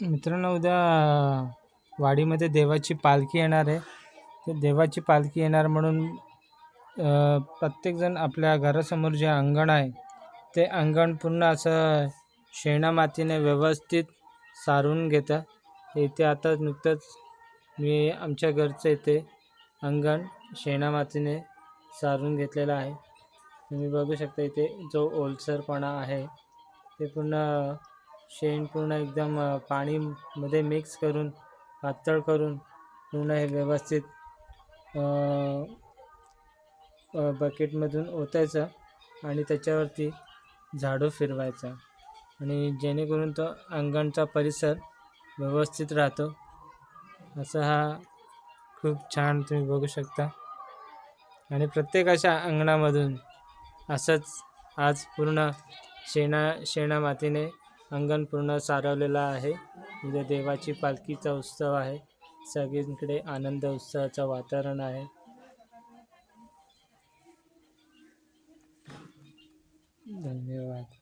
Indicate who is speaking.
Speaker 1: मित्रांनो उद्या वाडीमध्ये देवाची पालखी येणार आहे. तर देवाची पालखी येणार म्हणून प्रत्येकजण आपल्या घरासमोर जे अंगण आहे ते अंगण पूर्ण असं शेणा मातीने व्यवस्थित सारून घेतं इथे आता नुकतंच मी आमच्या घरचं इथे अंगण शेणा मातीने सारून घेतलेलं आहे. तुम्ही बघू शकता इथे जो ओलसरपणा आहे ते पूर्ण शेण पूर्ण एकदम पाणीमध्ये मिक्स करून पातळ करून पूर्ण हे व्यवस्थित बकेटमधून ओतायचं आणि त्याच्यावरती झाडू फिरवायचा. आणि जेणेकरून तो अंगणचा परिसर व्यवस्थित राहतो. असा हा खूप छान तुम्ही बघू शकता. आणि प्रत्येकाच्या अंगणामधून असंच आज पूर्ण शेणा शेणा मातीने अंगण पूर्ण सारवलेलं आहे. म्हणजे देवाची पालखीचा उत्सव आहे. सगळीकडे आनंद उत्सवाचं वातावरण आहे. धन्यवाद.